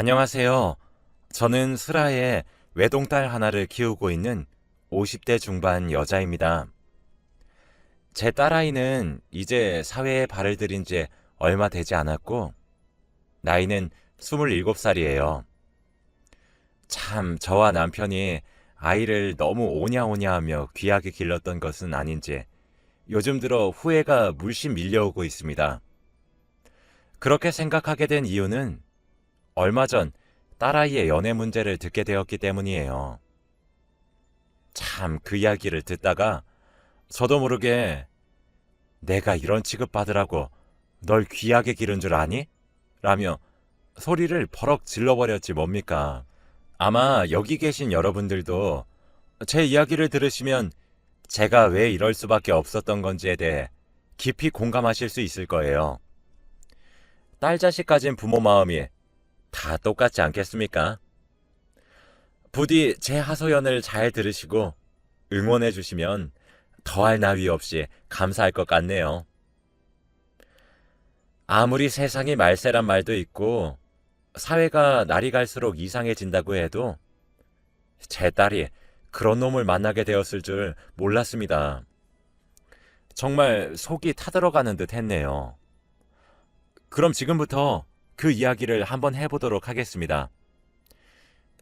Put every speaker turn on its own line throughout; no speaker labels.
안녕하세요. 저는 슬하에 외동딸 하나를 키우고 있는 50대 중반 여자입니다. 제 딸아이는 이제 사회에 발을 들인 지 얼마 되지 않았고, 나이는 27살이에요. 참, 저와 남편이 아이를 너무 오냐오냐 하며 귀하게 길렀던 것은 아닌지 요즘 들어 후회가 물씬 밀려오고 있습니다. 그렇게 생각하게 된 이유는 얼마 전 딸아이의 연애 문제를 듣게 되었기 때문이에요. 참 그 이야기를 듣다가 저도 모르게 내가 이런 취급받으라고 널 귀하게 기른 줄 아니? 라며 소리를 버럭 질러버렸지 뭡니까. 아마 여기 계신 여러분들도 제 이야기를 들으시면 제가 왜 이럴 수밖에 없었던 건지에 대해 깊이 공감하실 수 있을 거예요. 딸 자식 가진 부모 마음이 다 똑같지 않겠습니까? 부디 제 하소연을 잘 들으시고 응원해 주시면 더할 나위 없이 감사할 것 같네요. 아무리 세상이 말세란 말도 있고 사회가 날이 갈수록 이상해진다고 해도 제 딸이 그런 놈을 만나게 되었을 줄 몰랐습니다. 정말 속이 타들어가는 듯 했네요. 그럼 지금부터 그 이야기를 한번 해보도록 하겠습니다.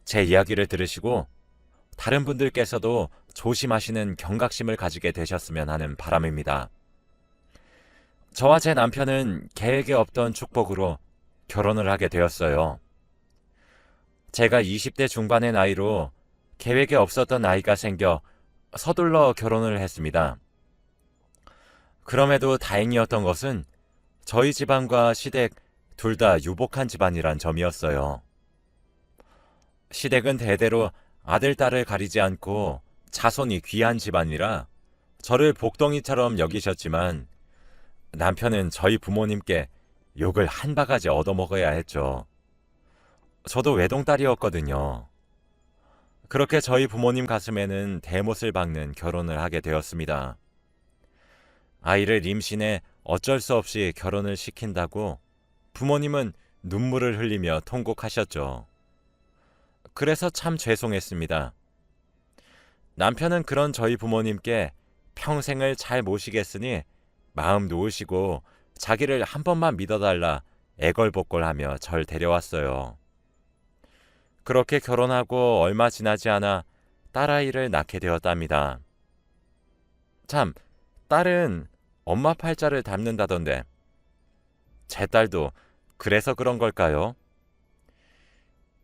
제 이야기를 들으시고 다른 분들께서도 조심하시는 경각심을 가지게 되셨으면 하는 바람입니다. 저와 제 남편은 계획에 없던 축복으로 결혼을 하게 되었어요. 제가 20대 중반의 나이로 계획에 없었던 아이가 생겨 서둘러 결혼을 했습니다. 그럼에도 다행이었던 것은 저희 집안과 시댁 둘 다 유복한 집안이란 점이었어요. 시댁은 대대로 아들, 딸을 가리지 않고 자손이 귀한 집안이라 저를 복덩이처럼 여기셨지만 남편은 저희 부모님께 욕을 한 바가지 얻어먹어야 했죠. 저도 외동딸이었거든요. 그렇게 저희 부모님 가슴에는 대못을 박는 결혼을 하게 되었습니다. 아이를 임신해 어쩔 수 없이 결혼을 시킨다고 부모님은 눈물을 흘리며 통곡하셨죠. 그래서 참 죄송했습니다. 남편은 그런 저희 부모님께 평생을 잘 모시겠으니 마음 놓으시고 자기를 한 번만 믿어달라 애걸복걸하며 절 데려왔어요. 그렇게 결혼하고 얼마 지나지 않아 딸아이를 낳게 되었답니다. 참, 딸은 엄마 팔자를 닮는다던데. 제 딸도 그래서 그런 걸까요?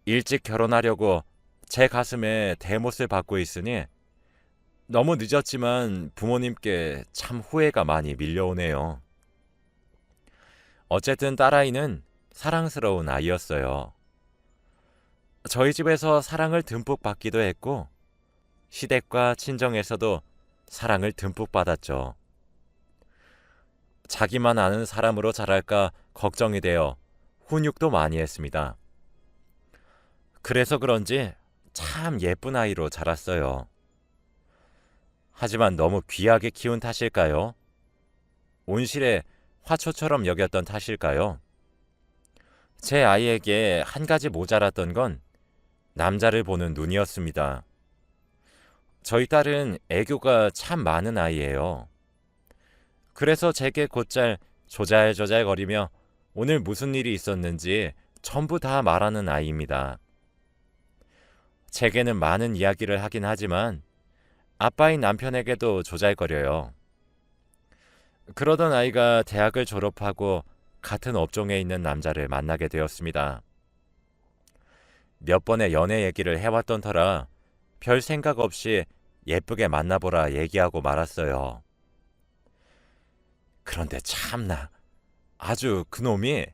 일찍 결혼하려고 제 가슴에 대못을 받고 있으니 너무 늦었지만 부모님께 참 후회가 많이 밀려오네요. 어쨌든 딸아이는 사랑스러운 아이였어요. 저희 집에서 사랑을 듬뿍 받기도 했고, 시댁과 친정에서도 사랑을 듬뿍 받았죠. 자기만 아는 사람으로 자랄까 걱정이 되어 훈육도 많이 했습니다. 그래서 그런지 참 예쁜 아이로 자랐어요. 하지만 너무 귀하게 키운 탓일까요? 온실에 화초처럼 여겼던 탓일까요? 제 아이에게 한 가지 모자랐던 건 남자를 보는 눈이었습니다. 저희 딸은 애교가 참 많은 아이예요. 그래서 제게 곧잘 조잘조잘 거리며 오늘 무슨 일이 있었는지 전부 다 말하는 아이입니다. 제게는 많은 이야기를 하긴 하지만 아빠인 남편에게도 조잘거려요. 그러던 아이가 대학을 졸업하고 같은 업종에 있는 남자를 만나게 되었습니다. 몇 번의 연애 얘기를 해왔던 터라 별 생각 없이 예쁘게 만나보라 얘기하고 말았어요. 그런데 참나 아주 그놈이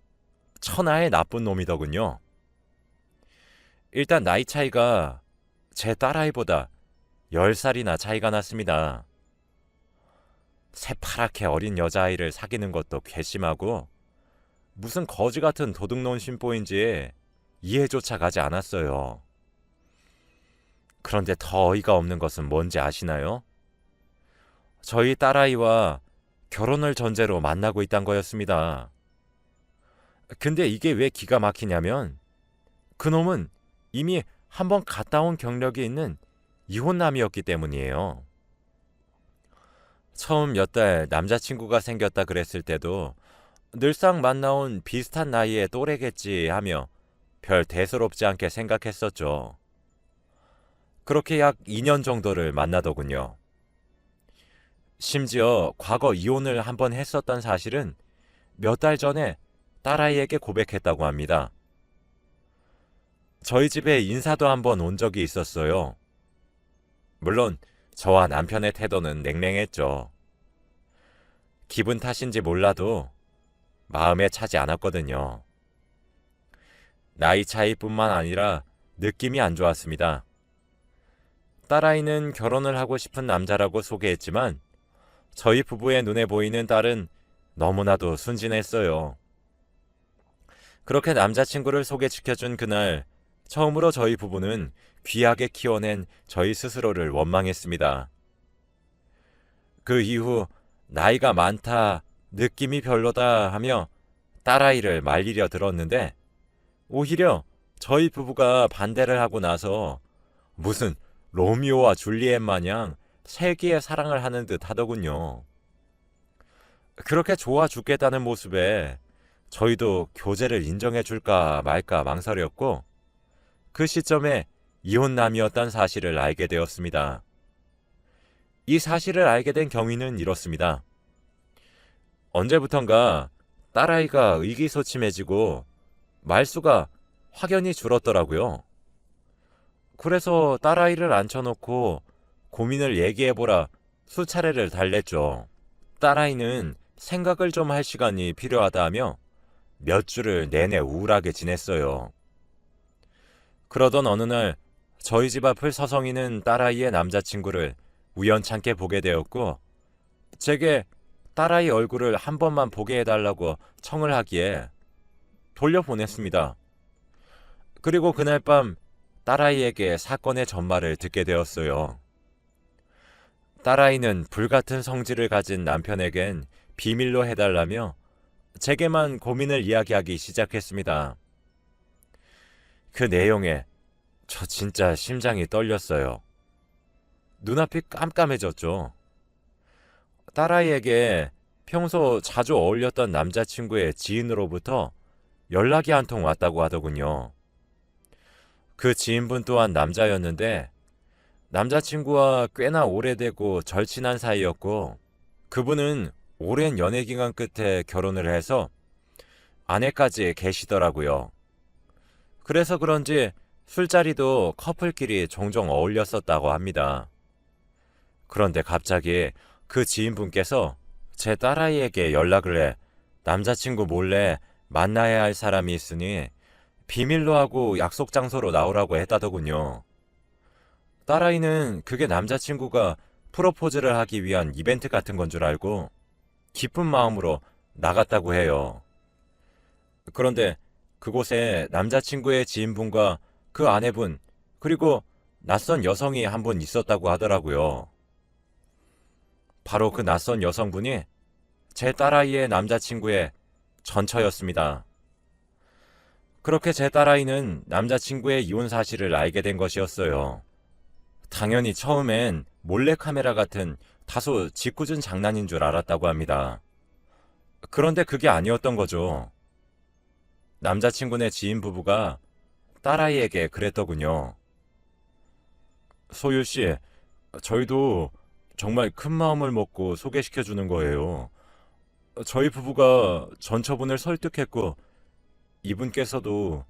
천하의 나쁜 놈이더군요. 일단 나이 차이가 제 딸아이보다 10살이나 차이가 났습니다. 새파랗게 어린 여자아이를 사귀는 것도 괘씸하고 무슨 거지 같은 도둑놈 심보인지 이해조차 가지 않았어요. 그런데 더 어이가 없는 것은 뭔지 아시나요? 저희 딸아이와 결혼을 전제로 만나고 있단 거였습니다. 근데 이게 왜 기가 막히냐면 그놈은 이미 한 번 갔다 온 경력이 있는 이혼남이었기 때문이에요. 처음 몇 달 남자친구가 생겼다 그랬을 때도 늘상 만나온 비슷한 나이의 또래겠지 하며 별 대수롭지 않게 생각했었죠. 그렇게 약 2년 정도를 만나더군요. 심지어 과거 이혼을 한 번 했었던 사실은 몇 달 전에 딸아이에게 고백했다고 합니다. 저희 집에 인사도 한 번 온 적이 있었어요. 물론 저와 남편의 태도는 냉랭했죠. 기분 탓인지 몰라도 마음에 차지 않았거든요. 나이 차이뿐만 아니라 느낌이 안 좋았습니다. 딸아이는 결혼을 하고 싶은 남자라고 소개했지만 저희 부부의 눈에 보이는 딸은 너무나도 순진했어요. 그렇게 남자친구를 소개시켜준 그날 처음으로 저희 부부는 귀하게 키워낸 저희 스스로를 원망했습니다. 그 이후 나이가 많다, 느낌이 별로다 하며 딸아이를 말리려 들었는데 오히려 저희 부부가 반대를 하고 나서 무슨 로미오와 줄리엣 마냥 세기의 사랑을 하는 듯 하더군요. 그렇게 좋아 죽겠다는 모습에 저희도 교제를 인정해 줄까 말까 망설였고 그 시점에 이혼남이었단 사실을 알게 되었습니다. 이 사실을 알게 된 경위는 이렇습니다. 언제부턴가 딸아이가 의기소침해지고 말수가 확연히 줄었더라고요. 그래서 딸아이를 앉혀놓고 고민을 얘기해보라 수차례를 달랬죠. 딸아이는 생각을 좀 할 시간이 필요하다며 몇 주를 내내 우울하게 지냈어요. 그러던 어느 날 저희 집 앞을 서성이는 딸아이의 남자친구를 우연찮게 보게 되었고 제게 딸아이 얼굴을 한 번만 보게 해달라고 청을 하기에 돌려보냈습니다. 그리고 그날 밤 딸아이에게 사건의 전말을 듣게 되었어요. 딸아이는 불같은 성질을 가진 남편에겐 비밀로 해달라며 제게만 고민을 이야기하기 시작했습니다. 그 내용에 저 진짜 심장이 떨렸어요. 눈앞이 깜깜해졌죠. 딸아이에게 평소 자주 어울렸던 남자친구의 지인으로부터 연락이 한 통 왔다고 하더군요. 그 지인분 또한 남자였는데 남자친구와 꽤나 오래되고 절친한 사이였고 그분은 오랜 연애 기간 끝에 결혼을 해서 아내까지 계시더라고요. 그래서 그런지 술자리도 커플끼리 종종 어울렸었다고 합니다. 그런데 갑자기 그 지인분께서 제 딸아이에게 연락을 해 남자친구 몰래 만나야 할 사람이 있으니 비밀로 하고 약속 장소로 나오라고 했다더군요. 딸아이는 그게 남자친구가 프로포즈를 하기 위한 이벤트 같은 건 줄 알고 기쁜 마음으로 나갔다고 해요. 그런데 그곳에 남자친구의 지인분과 그 아내분, 그리고 낯선 여성이 한 분 있었다고 하더라고요. 바로 그 낯선 여성분이 제 딸아이의 남자친구의 전처였습니다. 그렇게 제 딸아이는 남자친구의 이혼 사실을 알게 된 것이었어요. 당연히 처음엔 몰래카메라 같은 다소 짓궂은 장난인 줄 알았다고 합니다. 그런데 그게 아니었던 거죠. 남자친구네 지인 부부가 딸아이에게 그랬더군요. 소유 씨, 저희도 정말 큰 마음을 먹고 소개시켜 주는 거예요. 저희 부부가 전처분을 설득했고 이분께서도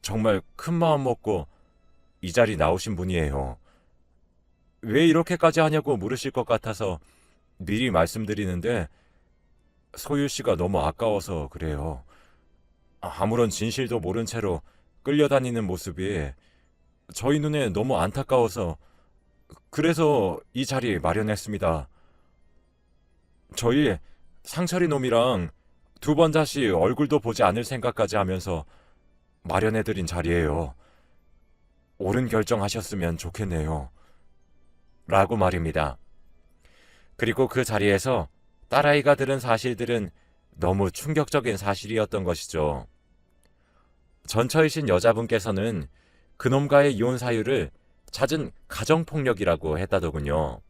정말 큰 마음 먹고 이 자리 나오신 분이에요. 왜 이렇게까지 하냐고 물으실 것 같아서 미리 말씀드리는데 소유 씨가 너무 아까워서 그래요. 아무런 진실도 모른 채로 끌려다니는 모습이 저희 눈에 너무 안타까워서 그래서 이 자리 마련했습니다. 저희 상철이 놈이랑 두 번 다시 얼굴도 보지 않을 생각까지 하면서 마련해드린 자리예요. 옳은 결정하셨으면 좋겠네요. 라고 말입니다. 그리고 그 자리에서 딸아이가 들은 사실들은 너무 충격적인 사실이었던 것이죠. 전처이신 여자분께서는 그놈과의 이혼 사유를 잦은 가정폭력이라고 했다더군요.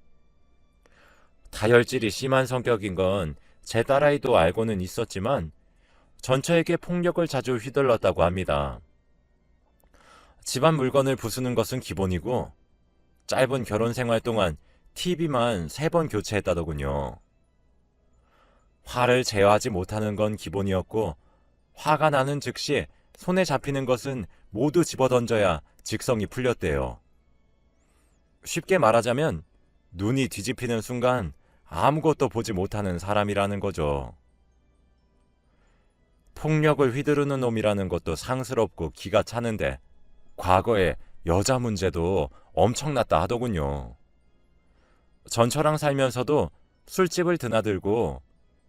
다혈질이 심한 성격인 건 제 딸아이도 알고는 있었지만 전처에게 폭력을 자주 휘둘렀다고 합니다. 집안 물건을 부수는 것은 기본이고 짧은 결혼 생활 동안 TV만 세번 교체했다더군요. 화를 제어하지 못하는 건 기본이었고 화가 나는 즉시 손에 잡히는 것은 모두 집어던져야 직성이 풀렸대요. 쉽게 말하자면 눈이 뒤집히는 순간 아무것도 보지 못하는 사람이라는 거죠. 폭력을 휘두르는 놈이라는 것도 상스럽고 기가 차는데 과거에 여자 문제도 엄청났다 하더군요. 전처랑 살면서도 술집을 드나들고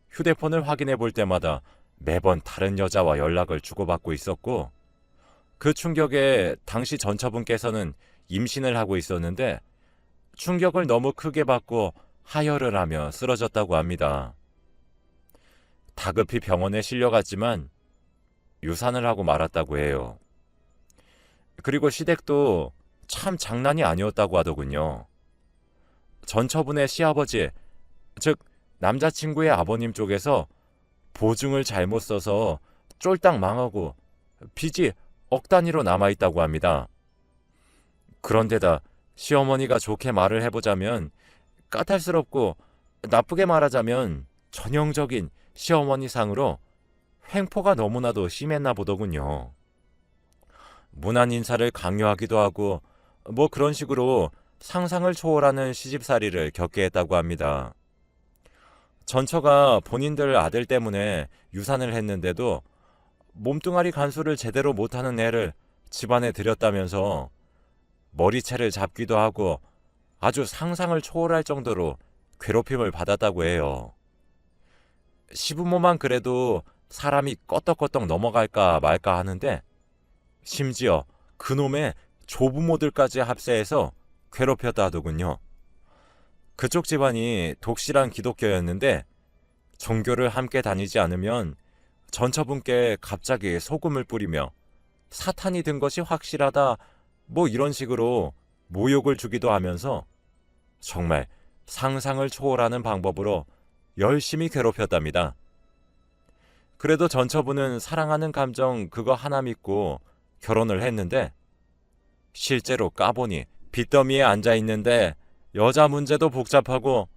휴대폰을 확인해 볼 때마다 매번 다른 여자와 연락을 주고받고 있었고 그 충격에 당시 전처분께서는 임신을 하고 있었는데 충격을 너무 크게 받고 하혈을 하며 쓰러졌다고 합니다. 다급히 병원에 실려갔지만 유산을 하고 말았다고 해요. 그리고 시댁도 참 장난이 아니었다고 하더군요. 전처분의 시아버지, 즉 남자친구의 아버님 쪽에서 보증을 잘못 써서 쫄딱 망하고 빚이 억 단위로 남아 있다고 합니다. 그런데다 시어머니가 좋게 말을 해보자면 까탈스럽고 나쁘게 말하자면 전형적인 시어머니 상으로 횡포가 너무나도 심했나 보더군요. 무난 인사를 강요하기도 하고 뭐 그런 식으로 상상을 초월하는 시집살이를 겪게 했다고 합니다. 전처가 본인들 아들 때문에 유산을 했는데도 몸뚱아리 간수를 제대로 못하는 애를 집안에 들였다면서 머리채를 잡기도 하고 아주 상상을 초월할 정도로 괴롭힘을 받았다고 해요. 시부모만 그래도 사람이 껐덕껐덕 넘어갈까 말까 하는데 심지어 그놈의 조부모들까지 합세해서 괴롭혔다 하더군요. 그쪽 집안이 독실한 기독교였는데 종교를 함께 다니지 않으면 전처분께 갑자기 소금을 뿌리며 사탄이 든 것이 확실하다 뭐 이런 식으로 모욕을 주기도 하면서 정말 상상을 초월하는 방법으로 열심히 괴롭혔답니다. 그래도 전처분은 사랑하는 감정 그거 하나 믿고 결혼을 했는데 실제로 까보니 빚더미에 앉아 있는데 여자 문제도 복잡하고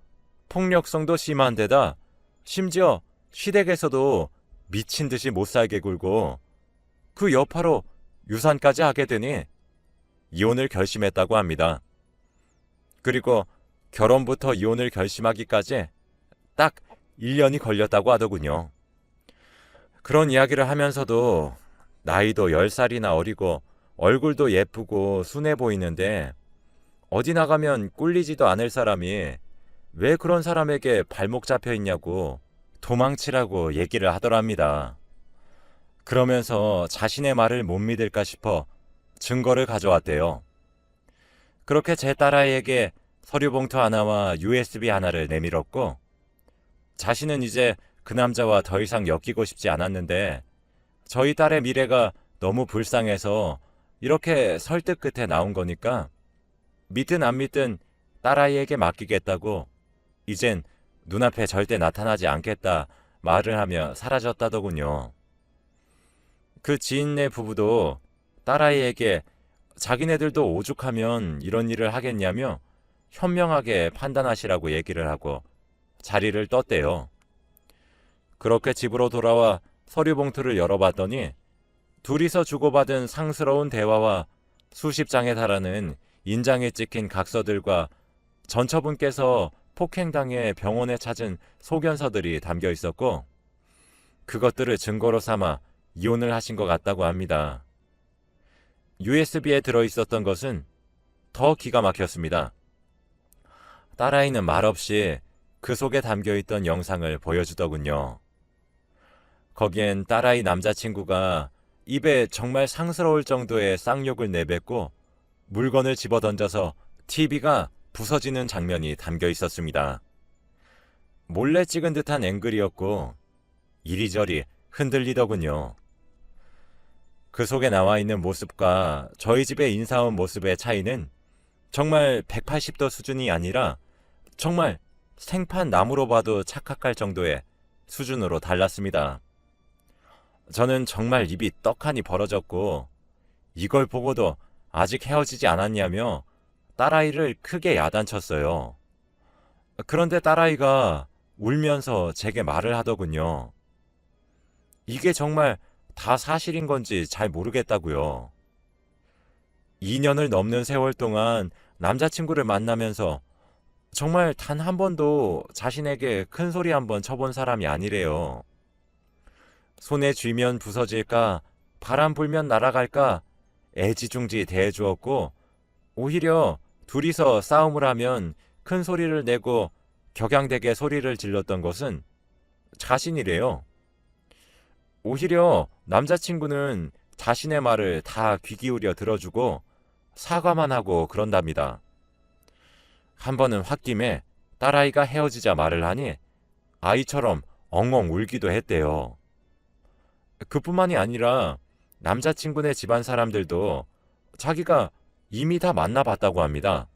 폭력성도 심한 데다 심지어 시댁에서도 미친 듯이 못 살게 굴고 그 여파로 유산까지 하게 되니 이혼을 결심했다고 합니다. 그리고 결혼부터 이혼을 결심하기까지 딱 1년이 걸렸다고 하더군요. 그런 이야기를 하면서도 나이도 10살이나 어리고 얼굴도 예쁘고 순해 보이는데 어디 나가면 꿀리지도 않을 사람이 왜 그런 사람에게 발목 잡혀 있냐고 도망치라고 얘기를 하더랍니다. 그러면서 자신의 말을 못 믿을까 싶어 증거를 가져왔대요. 그렇게 제 딸아이에게 서류 봉투 하나와 USB 하나를 내밀었고 자신은 이제 그 남자와 더 이상 엮이고 싶지 않았는데 저희 딸의 미래가 너무 불쌍해서 이렇게 설득 끝에 나온 거니까 믿든 안 믿든 딸아이에게 맡기겠다고 이젠 눈앞에 절대 나타나지 않겠다 말을 하며 사라졌다더군요. 그 지인네 부부도 딸아이에게 자기네들도 오죽하면 이런 일을 하겠냐며 현명하게 판단하시라고 얘기를 하고 자리를 떴대요. 그렇게 집으로 돌아와 서류 봉투를 열어봤더니 둘이서 주고받은 상스러운 대화와 수십 장에 달하는 인장에 찍힌 각서들과 전처분께서 폭행당해 병원에 찾은 소견서들이 담겨 있었고 그것들을 증거로 삼아 이혼을 하신 것 같다고 합니다. USB에 들어 있었던 것은 더 기가 막혔습니다. 딸아이는 말없이 그 속에 담겨 있던 영상을 보여주더군요. 거기엔 딸아이 남자친구가 입에 정말 상스러울 정도의 쌍욕을 내뱉고 물건을 집어던져서 TV가 부서지는 장면이 담겨 있었습니다. 몰래 찍은 듯한 앵글이었고 이리저리 흔들리더군요. 그 속에 나와 있는 모습과 저희 집에 인사 온 모습의 차이는 정말 180도 수준이 아니라 정말 생판 나무로 봐도 착각할 정도의 수준으로 달랐습니다. 저는 정말 입이 떡하니 벌어졌고 이걸 보고도 아직 헤어지지 않았냐며 딸아이를 크게 야단쳤어요. 그런데 딸아이가 울면서 제게 말을 하더군요. 이게 정말 다 사실인 건지 잘 모르겠다고요. 2년을 넘는 세월 동안 남자친구를 만나면서 정말 단 한 번도 자신에게 큰 소리 한 번 쳐본 사람이 아니래요. 손에 쥐면 부서질까, 바람 불면 날아갈까, 애지중지 대해주었고, 오히려 둘이서 싸움을 하면 큰 소리를 내고 격양되게 소리를 질렀던 것은 자신이래요. 오히려 남자친구는 자신의 말을 다 귀 기울여 들어주고 사과만 하고 그런답니다. 한 번은 홧김에 딸아이가 헤어지자 말을 하니 아이처럼 엉엉 울기도 했대요. 그뿐만이 아니라 남자친구네 집안 사람들도 자기가 이미 다 만나봤다고 합니다.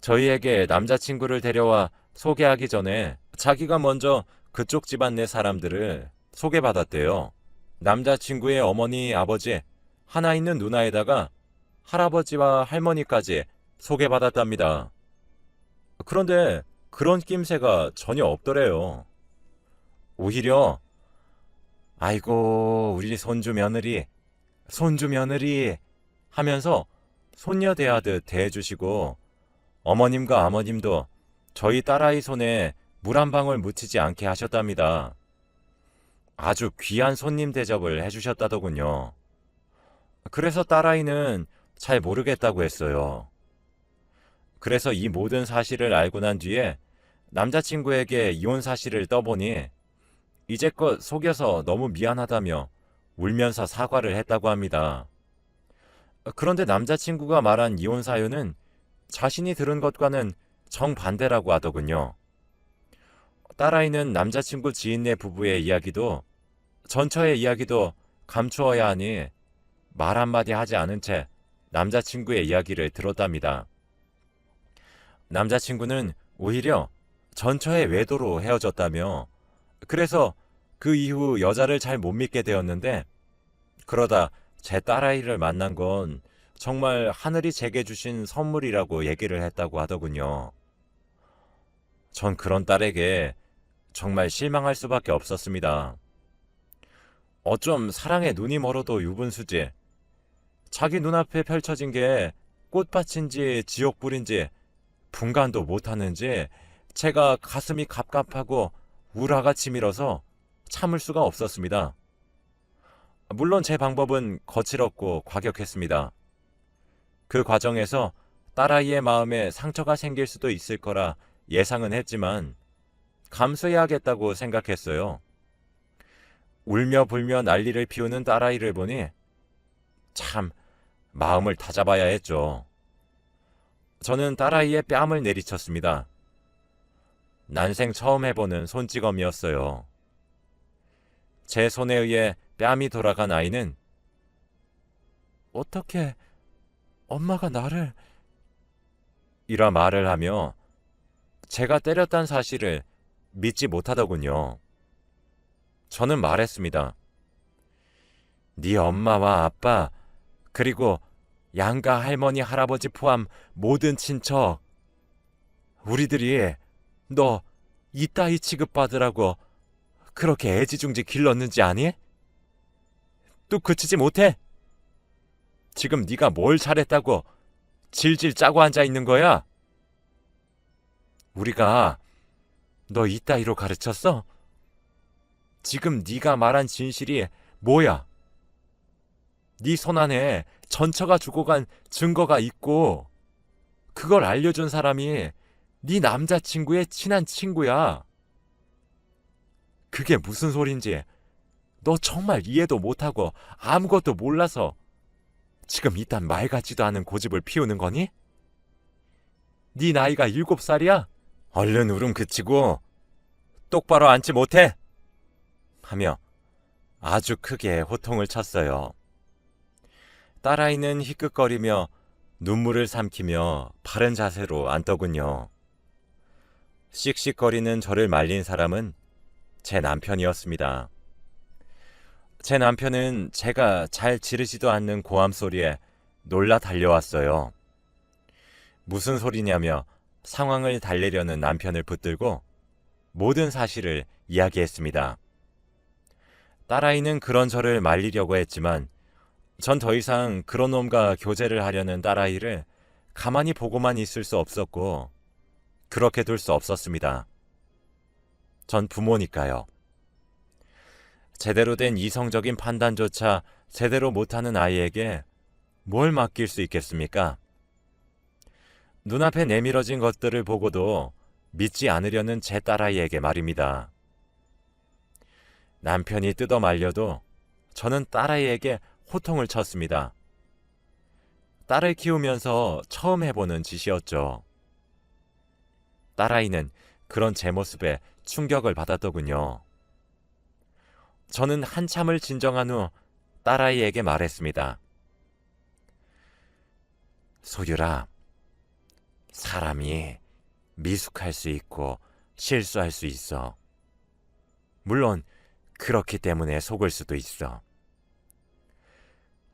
저희에게 남자친구를 데려와 소개하기 전에 자기가 먼저 그쪽 집안 내 사람들을 소개받았대요. 남자친구의 어머니, 아버지, 하나 있는 누나에다가 할아버지와 할머니까지 소개받았답니다. 그런데 그런 낌새가 전혀 없더래요. 오히려 아이고 우리 손주 며느리 손주 며느리 하면서 손녀 대하듯 대해주시고 어머님과 아버님도 저희 딸아이 손에 물 한 방울 묻히지 않게 하셨답니다. 아주 귀한 손님 대접을 해주셨다더군요. 그래서 딸아이는 잘 모르겠다고 했어요. 그래서 이 모든 사실을 알고 난 뒤에 남자친구에게 이혼 사실을 떠보니 이제껏 속여서 너무 미안하다며 울면서 사과를 했다고 합니다. 그런데 남자친구가 말한 이혼 사유는 자신이 들은 것과는 정반대라고 하더군요. 딸아이는 남자친구 지인네 부부의 이야기도 전처의 이야기도 감추어야 하니 말 한마디 하지 않은 채 남자친구의 이야기를 들었답니다. 남자친구는 오히려 전처의 외도로 헤어졌다며 그래서 그 이후 여자를 잘 못 믿게 되었는데 그러다 제 딸아이를 만난 건 정말 하늘이 제게 주신 선물이라고 얘기를 했다고 하더군요. 전 그런 딸에게 정말 실망할 수밖에 없었습니다. 어쩜 사랑에 눈이 멀어도 유분수지. 자기 눈앞에 펼쳐진 게 꽃밭인지 지옥불인지 분간도 못하는지 제가 가슴이 갑갑하고 우라가 치밀어서 참을 수가 없었습니다. 물론 제 방법은 거칠었고 과격했습니다. 그 과정에서 딸아이의 마음에 상처가 생길 수도 있을 거라 예상은 했지만 감수해야겠다고 생각했어요. 울며 불며 난리를 피우는 딸아이를 보니 참 마음을 다잡아야 했죠. 저는 딸아이의 뺨을 내리쳤습니다. 난생 처음 해보는 손찌검이었어요. 제 손에 의해 뺨이 돌아간 아이는 어떻게 엄마가 나를 이라 말을 하며 제가 때렸단 사실을 믿지 못하더군요. 저는 말했습니다. 네 엄마와 아빠 그리고 양가 할머니 할아버지 포함 모든 친척 우리들이 너 이따위 취급받으라고 그렇게 애지중지 길렀는지 아니? 또 그치지 못해? 지금 네가 뭘 잘했다고 질질 짜고 앉아 있는 거야? 우리가 너 이따위로 가르쳤어? 지금 네가 말한 진실이 뭐야? 네 손 안에 전처가 죽어간 증거가 있고 그걸 알려준 사람이 네 남자친구의 친한 친구야. 그게 무슨 소린지 너 정말 이해도 못하고 아무것도 몰라서 지금 이딴 말 같지도 않은 고집을 피우는 거니? 네 나이가 일곱 살이야? 얼른 울음 그치고 똑바로 앉지 못해! 하며 아주 크게 호통을 쳤어요. 딸아이는 희끗거리며 눈물을 삼키며 바른 자세로 앉더군요. 씩씩거리는 저를 말린 사람은 제 남편이었습니다. 제 남편은 제가 잘 지르지도 않는 고함 소리에 놀라 달려왔어요. 무슨 소리냐며 상황을 달래려는 남편을 붙들고 모든 사실을 이야기했습니다. 딸아이는 그런 저를 말리려고 했지만 전 더 이상 그런 놈과 교제를 하려는 딸아이를 가만히 보고만 있을 수 없었고 그렇게 둘 수 없었습니다. 전 부모니까요. 제대로 된 이성적인 판단조차 제대로 못하는 아이에게 뭘 맡길 수 있겠습니까? 눈앞에 내밀어진 것들을 보고도 믿지 않으려는 제 딸아이에게 말입니다. 남편이 뜯어 말려도 저는 딸아이에게 호통을 쳤습니다. 딸을 키우면서 처음 해보는 짓이었죠. 딸아이는 그런 제 모습에 충격을 받았더군요. 저는 한참을 진정한 후 딸아이에게 말했습니다. 소율아, 사람이 미숙할 수 있고 실수할 수 있어. 물론 그렇기 때문에 속을 수도 있어.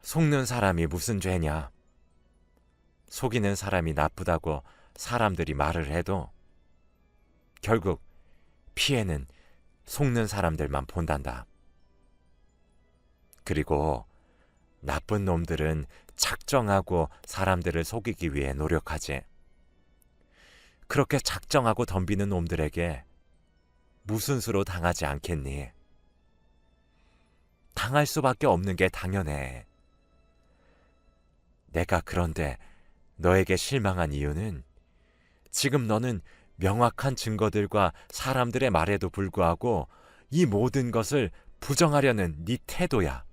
속는 사람이 무슨 죄냐? 속이는 사람이 나쁘다고 사람들이 말을 해도 결국 피해는 속는 사람들만 본단다. 그리고 나쁜 놈들은 작정하고 사람들을 속이기 위해 노력하지. 그렇게 작정하고 덤비는 놈들에게 무슨 수로 당하지 않겠니? 당할 수밖에 없는 게 당연해. 내가 그런데 너에게 실망한 이유는 지금 너는 명확한 증거들과 사람들의 말에도 불구하고 이 모든 것을 부정하려는 네 태도야.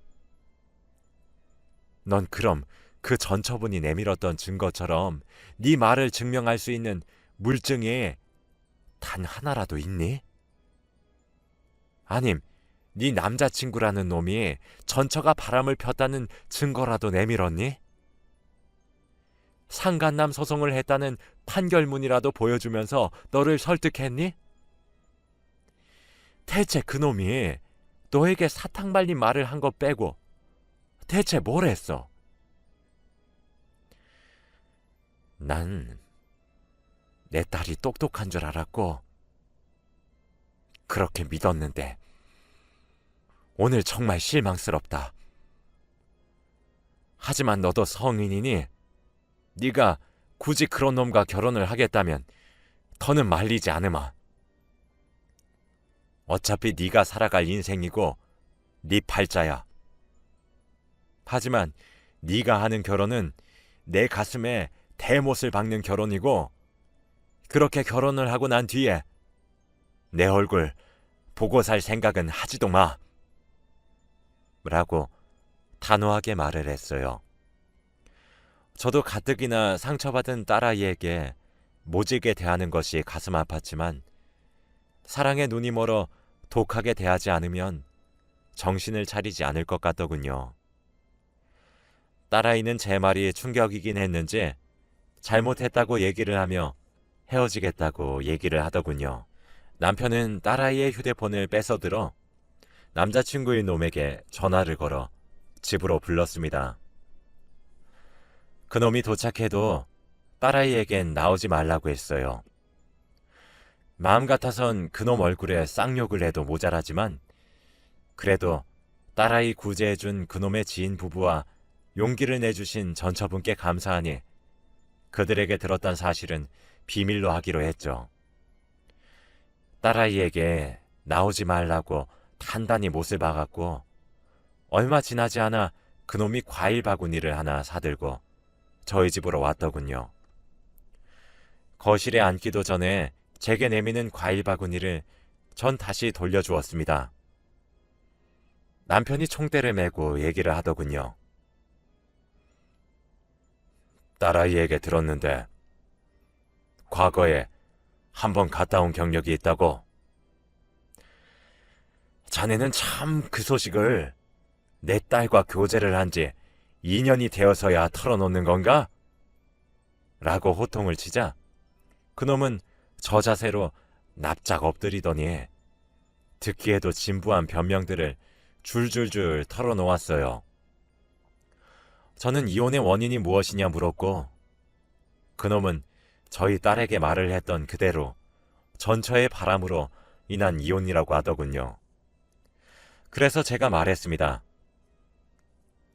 넌 그럼 그 전처분이 내밀었던 증거처럼 네 말을 증명할 수 있는 물증이 단 하나라도 있니? 아님 네 남자친구라는 놈이 전처가 바람을 폈다는 증거라도 내밀었니? 상간남 소송을 했다는 판결문이라도 보여주면서 너를 설득했니? 대체 그놈이 너에게 사탕 발린 말을 한 것 빼고 대체 뭘 했어? 난 내 딸이 똑똑한 줄 알았고 그렇게 믿었는데 오늘 정말 실망스럽다. 하지만 너도 성인이니 네가 굳이 그런 놈과 결혼을 하겠다면 더는 말리지 않으마. 어차피 네가 살아갈 인생이고 네 팔자야. 하지만 네가 하는 결혼은 내 가슴에 대못을 박는 결혼이고 그렇게 결혼을 하고 난 뒤에 내 얼굴 보고 살 생각은 하지도 마. 라고 단호하게 말을 했어요. 저도 가뜩이나 상처받은 딸아이에게 모질게 대하는 것이 가슴 아팠지만 사랑의 눈이 멀어 독하게 대하지 않으면 정신을 차리지 않을 것 같더군요. 딸아이는 제 말이 충격이긴 했는지 잘못했다고 얘기를 하며 헤어지겠다고 얘기를 하더군요. 남편은 딸아이의 휴대폰을 뺏어들어 남자친구인 놈에게 전화를 걸어 집으로 불렀습니다. 그놈이 도착해도 딸아이에겐 나오지 말라고 했어요. 마음 같아선 그놈 얼굴에 쌍욕을 해도 모자라지만 그래도 딸아이 구제해준 그놈의 지인 부부와 용기를 내주신 전처분께 감사하니 그들에게 들었던 사실은 비밀로 하기로 했죠. 딸아이에게 나오지 말라고 단단히 못을 박았고 얼마 지나지 않아 그놈이 과일 바구니를 하나 사들고 저희 집으로 왔더군요. 거실에 앉기도 전에 제게 내미는 과일 바구니를 전 다시 돌려주었습니다. 남편이 총대를 메고 얘기를 하더군요. 딸아이에게 들었는데 과거에 한 번 갔다 온 경력이 있다고. 자네는 참 그 소식을 내 딸과 교제를 한 지 2년이 되어서야 털어놓는 건가? 라고 호통을 치자 그놈은 저 자세로 납작 엎드리더니 듣기에도 진부한 변명들을 줄줄줄 털어놓았어요. 저는 이혼의 원인이 무엇이냐 물었고 그놈은 저희 딸에게 말을 했던 그대로 전처의 바람으로 인한 이혼이라고 하더군요. 그래서 제가 말했습니다.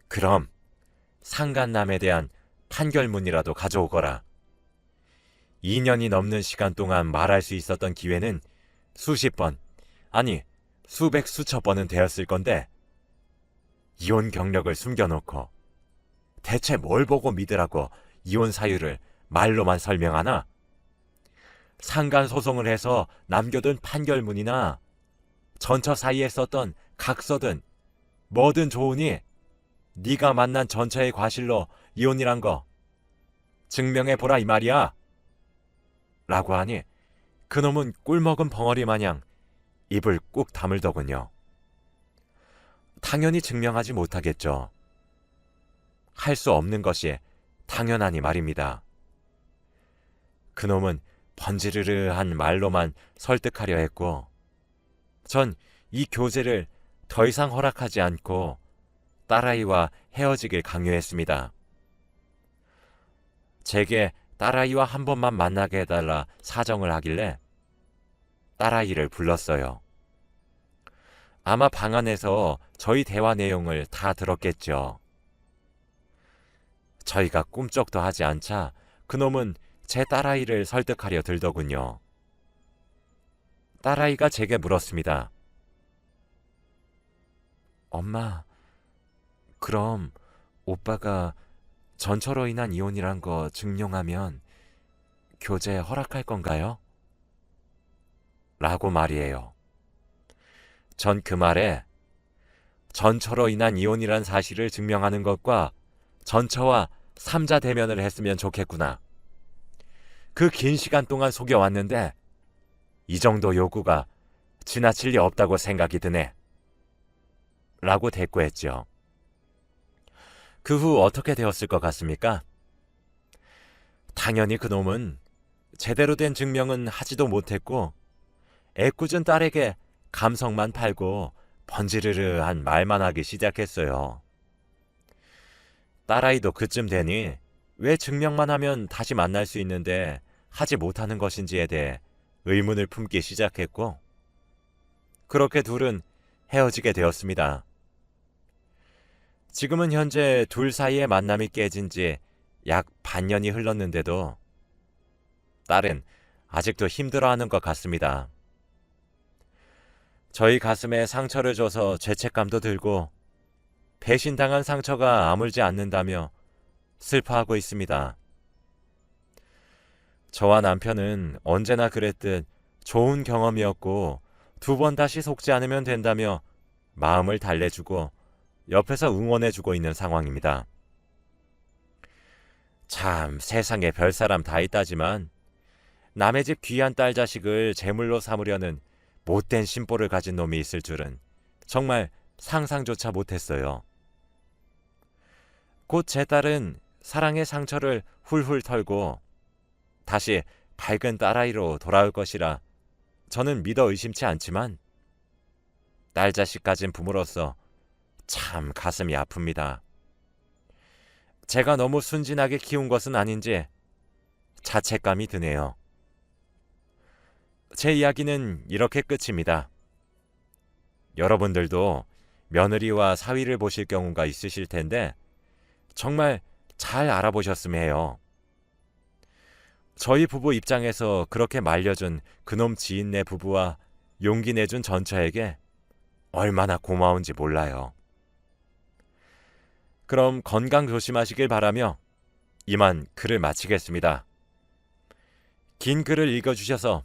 그럼 상간남에 대한 판결문이라도 가져오거라. 2년이 넘는 시간 동안 말할 수 있었던 기회는 수십 번, 아니 수백 수천 번은 되었을 건데 이혼 경력을 숨겨놓고 대체 뭘 보고 믿으라고 이혼 사유를 말로만 설명하나? 상간 소송을 해서 남겨둔 판결문이나 전처 사이에 썼던 각서든 뭐든 좋으니 네가 만난 전처의 과실로 이혼이란 거 증명해 보라 이 말이야. 라고 하니 그놈은 꿀먹은 벙어리 마냥 입을 꾹 다물더군요. 당연히 증명하지 못하겠죠. 할 수 없는 것이 당연하니 말입니다. 그놈은 번지르르한 말로만 설득하려 했고, 전 이 교제를 더 이상 허락하지 않고 딸아이와 헤어지길 강요했습니다. 제게 딸아이와 한 번만 만나게 해달라 사정을 하길래 딸아이를 불렀어요. 아마 방 안에서 저희 대화 내용을 다 들었겠죠. 저희가 꿈쩍도 하지 않자 그놈은 제 딸아이를 설득하려 들더군요. 딸아이가 제게 물었습니다. 엄마, 그럼 오빠가 전처로 인한 이혼이란 거 증명하면 교제 허락할 건가요? 라고 말이에요. 전 그 말에 전처로 인한 이혼이란 사실을 증명하는 것과 전처와 삼자 대면을 했으면 좋겠구나. 그 긴 시간 동안 속여왔는데 이 정도 요구가 지나칠 리 없다고 생각이 드네. 라고 대꾸했죠. 그 후 어떻게 되었을 것 같습니까? 당연히 그놈은 제대로 된 증명은 하지도 못했고 애꿎은 딸에게 감성만 팔고 번지르르한 말만 하기 시작했어요. 딸아이도 그쯤 되니 왜 증명만 하면 다시 만날 수 있는데 하지 못하는 것인지에 대해 의문을 품기 시작했고 그렇게 둘은 헤어지게 되었습니다. 지금은 현재 둘 사이의 만남이 깨진 지 약 반년이 흘렀는데도 딸은 아직도 힘들어하는 것 같습니다. 저희 가슴에 상처를 줘서 죄책감도 들고 배신당한 상처가 아물지 않는다며 슬퍼하고 있습니다. 저와 남편은 언제나 그랬듯 좋은 경험이었고 두 번 다시 속지 않으면 된다며 마음을 달래주고 옆에서 응원해주고 있는 상황입니다. 참 세상에 별 사람 다 있다지만 남의 집 귀한 딸 자식을 제물로 삼으려는 못된 심보를 가진 놈이 있을 줄은 정말 상상조차 못했어요. 곧 제 딸은 사랑의 상처를 훌훌 털고 다시 밝은 딸아이로 돌아올 것이라 저는 믿어 의심치 않지만 딸 자식 가진 부모로서 참 가슴이 아픕니다. 제가 너무 순진하게 키운 것은 아닌지 자책감이 드네요. 제 이야기는 이렇게 끝입니다. 여러분들도 며느리와 사위를 보실 경우가 있으실 텐데 정말 잘 알아보셨으면 해요. 저희 부부 입장에서 그렇게 말려준 그놈 지인네 부부와 용기 내준 전처에게 얼마나 고마운지 몰라요. 그럼 건강 조심하시길 바라며 이만 글을 마치겠습니다. 긴 글을 읽어주셔서